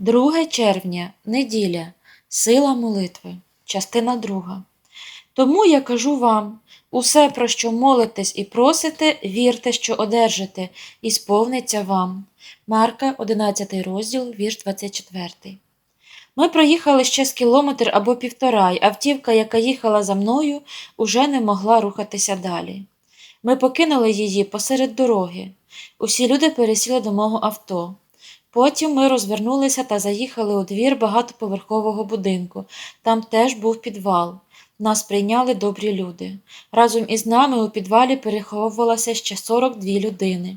2 червня, неділя, сила молитви, частина 2. Тому я кажу вам: усе, про що молитесь і просите, вірте, що одержите, і сповниться вам. Марка, 11 розділ, вірш 24. Ми проїхали ще з кілометр або півтора, й автівка, яка їхала за мною, уже не могла рухатися далі. Ми покинули її посеред дороги. Усі люди пересіли до мого авто. Потім ми розвернулися та заїхали у двір багатоповерхового будинку. Там теж був підвал. Нас прийняли добрі люди. Разом із нами у підвалі переховувалося ще 42 людини.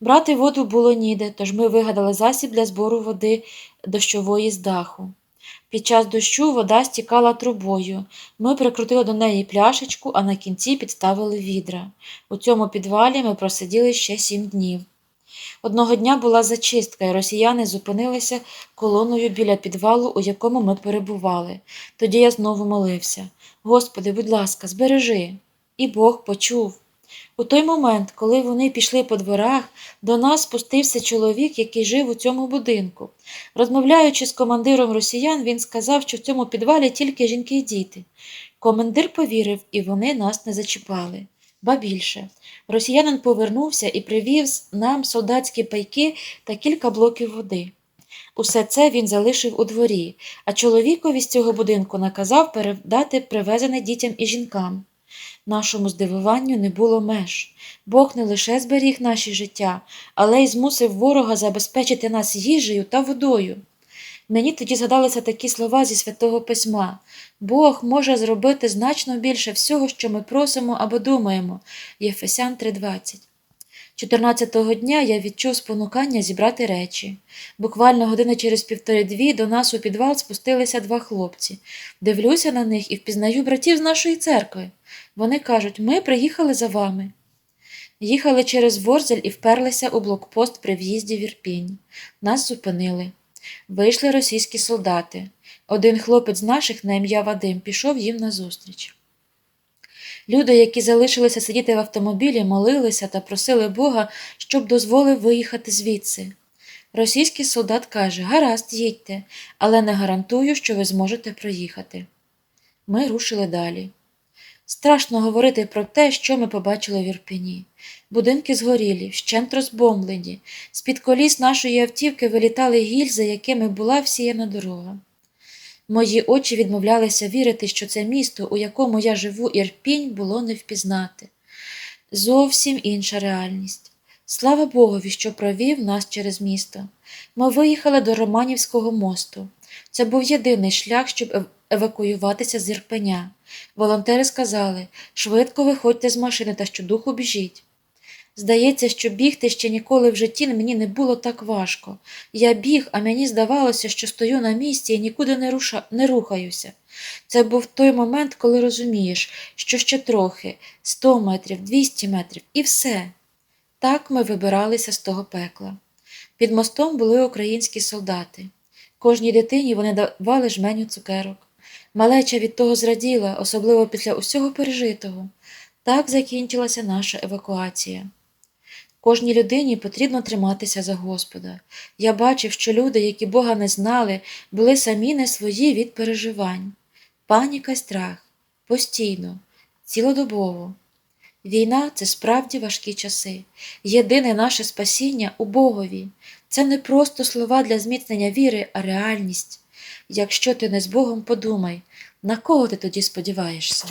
Брати воду було ніде, тож ми вигадали засіб для збору води дощової з даху. Під час дощу вода стікала трубою. Ми прикрутили до неї пляшечку, а на кінці підставили відра. У цьому підвалі ми просиділи ще сім днів. Одного дня була зачистка, і росіяни зупинилися колоною біля підвалу, у якому ми перебували. Тоді я знову молився Господи, будь ласка, збережи. І Бог почув. У той момент, коли вони пішли по дворах, до нас спустився чоловік, який жив у цьому будинку. Розмовляючи з командиром росіян, він сказав, що в цьому підвалі тільки жінки й діти. Командир повірив, і вони нас не зачіпали. Ба більше, росіянин повернувся і привів нам солдатські пайки та кілька блоків води. Усе це він залишив у дворі, а чоловікові з цього будинку наказав передати привезене дітям і жінкам. Нашому здивуванню не було меж. Бог не лише зберіг наші життя, але й змусив ворога забезпечити нас їжею та водою. Мені тоді згадалися такі слова зі святого письма Бог може зробити значно більше всього, що ми просимо або думаємо. Єфесян 3:20. 14-го дня я відчув спонукання зібрати речі. Буквально години через півтори-дві до нас у підвал спустилися два хлопці. Дивлюся на них і впізнаю братів з нашої церкви. Вони кажуть, ми приїхали за вами. Їхали через Ворзель і вперлися у блокпост при в'їзді в Ірпінь. Нас зупинили. Вийшли російські солдати. Один хлопець з наших на ім'я Вадим пішов їм назустріч. Люди, які залишилися сидіти в автомобілі, молилися та просили Бога, щоб дозволив виїхати звідси. Російський солдат каже: Гаразд, їдьте, але не гарантую, що ви зможете проїхати. Ми рушили далі. Страшно говорити про те, що ми побачили в Ірпені. Будинки згорілі, вщент розбомблені, з-під коліс нашої автівки вилітали гільзи, якими була всіяна дорога. Мої очі відмовлялися вірити, що це місто, у якому я живу, Ірпінь, було не впізнати. Зовсім інша реальність. Слава Богові, що провів нас через місто. Ми виїхали до Романівського мосту. Це був єдиний шлях, щоб евакуюватися з Ірпеня. Волонтери сказали швидко виходьте з машини та щодуху біжіть. Здається, що бігти ще ніколи в житті мені не було так важко. Я біг, а мені здавалося, що стою на місці і нікуди не, руша... не рухаюся. Це був той момент, коли розумієш, що ще трохи 100 метрів, 200 метрів і все. Так ми вибиралися з того пекла. Під мостом були українські солдати. Кожній дитині вони давали жменю цукерок. Малеча від того зраділа, особливо після усього пережитого. Так закінчилася наша евакуація. Кожній людині потрібно триматися за Господа. Я бачив, що люди, які Бога не знали, були самі не свої від переживань. Паніка й страх постійно, цілодобово. Війна це справді важкі часи. Єдине наше спасіння у Богові. Це не просто слова для зміцнення віри, а реальність. Якщо ти не з Богом, подумай, на кого ти тоді сподіваєшся?